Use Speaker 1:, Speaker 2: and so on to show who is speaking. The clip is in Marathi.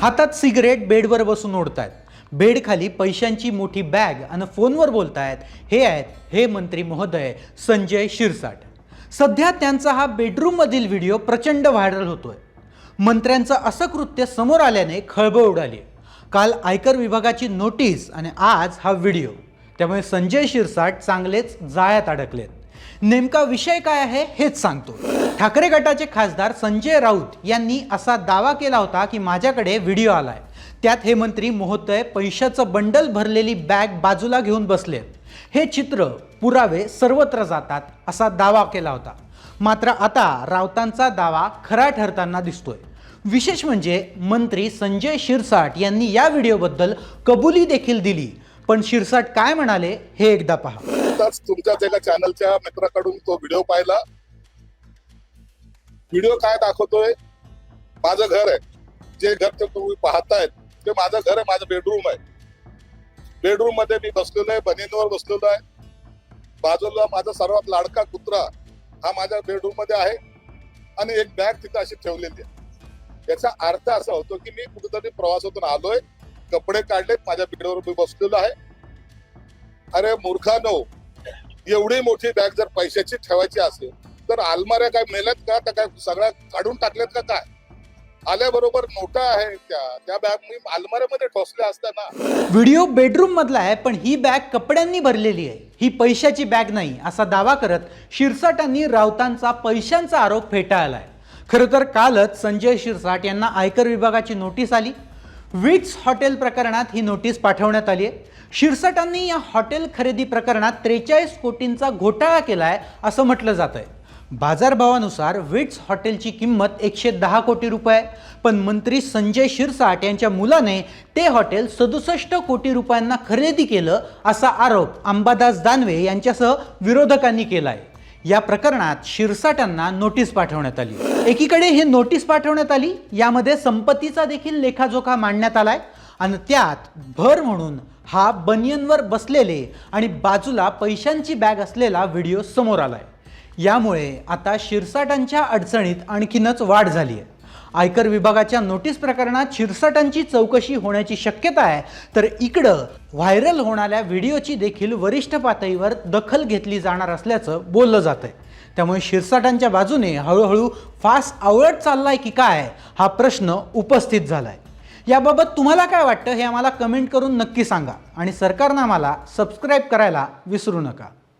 Speaker 1: हातात सिगरेट बेडवर बसून ओढतायत. बेडखाली पैशांची मोठी बॅग आणि फोनवर बोलतायत हे आहेत हे मंत्री महोदय संजय शिरसाट. सध्या त्यांचा हा बेडरूममधील व्हिडिओ प्रचंड व्हायरल होतोय. मंत्र्यांचं असं कृत्य समोर आल्याने खळबळ उडाली. काल आयकर विभागाची नोटीस आणि आज हा व्हिडिओ. त्यामुळे संजय शिरसाट चांगलेच जाळ्यात अडकलेत. नेमका विषय काय आहे हेच सांगतो. ठाकरे गटाचे खासदार संजय राऊत यांनी असा दावा केला होता की माझ्याकडे व्हिडिओ आलाय. त्यात हे मंत्री महोदय पैशाचं बंडल भरलेली बॅग बाजूला घेऊन बसलेत हे चित्र पुरावे सर्वत्र जातात असा दावा केला होता. मात्र आता राऊतांचा दावा खरा ठरताना दिसतोय. विशेष म्हणजे मंत्री संजय शिरसाट यांनी या व्हिडिओबद्दल कबुली देखील दिली. पण शिरसाट काय म्हणाले हे एकदा पहा.
Speaker 2: नुकताच तुमच्याच एका चॅनलच्या मित्राकडून तो व्हिडिओ पाहिला. व्हिडिओ काय दाखवतोय? माझं घर आहे. जे घर तुम्ही पाहतायत ते माझं घर आहे माझं बेडरूम आहे. बेडरूममध्ये मी बसलेलो आहे बनेनवर बसलेलो आहे. बाजूला माझा सर्वात लाडका कुत्रा हा माझ्या बेडरूममध्ये आहे आणि एक बॅग तिथं अशी ठेवलेली आहे. याचा अर्थ असा होतो की मी कुठेतरी प्रवासातून आलोय कपडे काढलेत माझ्या बेडवर मी बसलेलो आहे. अरे मूर्खानो एवढी मोठी बॅग जर पैशाची ठेवायची असेल तर आलमाऱ्या काय मेल्यात का त्या काय सगळ्या काढून टाकल्यात का काय? आल्याबरोबर नोटा आहे त्या त्या बॅग मी अलमाऱ्यामध्ये ठोसल्या असताना.
Speaker 1: व्हिडिओ बेडरूम मधला आहे पण ही बॅग कपड्यांनी भरलेली आहे. ही पैशाची बॅग नाही असा दावा करत शिरसाटांनी राऊतांचा पैशांचा आरोप फेटाळलाय. खरं तर कालच संजय शिरसाट यांना आयकर विभागाची नोटीस आली. विट्स हॉटेल प्रकरणात ही नोटीस पाठवण्यात आली आहे. शिरसाटांनी या हॉटेल खरेदी प्रकरणात त्रेचाळीस कोटींचा घोटाळा केला आहे असं म्हटलं जात आहे बाजारभावानुसार विट्स हॉटेलची किंमत एकशे दहा कोटी रुपये. पण मंत्री संजय शिरसाट यांच्या मुलाने ते हॉटेल सदुसष्ट कोटी रुपयांना खरेदी केलं असा आरोप अंबादास दानवे यांच्यासह विरोधकांनी केला आहे या प्रकरणात शिरसाटांना नोटीस पाठवण्यात आली. एकीकडे हे नोटीस पाठवण्यात आली यामध्ये संपत्तीचा देखील लेखाजोखा मांडण्यात आलाय आणि त्यात भर म्हणून हा बनियनवर बसलेले आणि बाजूला पैशांची बॅग असलेला व्हिडिओ समोर आलाय. यामुळे आता शिरसाटांच्या अडचणीत आणखीनच वाढ झाली आहे आयकर विभागाच्या नोटीस प्रकरणात शिरसाटांची चौकशी होण्याची शक्यता आहे. तर इकडं व्हायरल होणाऱ्या व्हिडिओची देखील वरिष्ठ पातळीवर दखल घेतली जाणार असल्याचं बोललं जात आहे त्यामुळे शिरसाटांच्या बाजूने हळूहळू फास आवळत चाललाय की काय हा प्रश्न उपस्थित झालाय. याबाबत तुम्हाला काय वाटतं हे आम्हाला कमेंट करून नक्की सांगा आणि सरकारनं आम्हाला सबस्क्राईब करायला विसरू नका.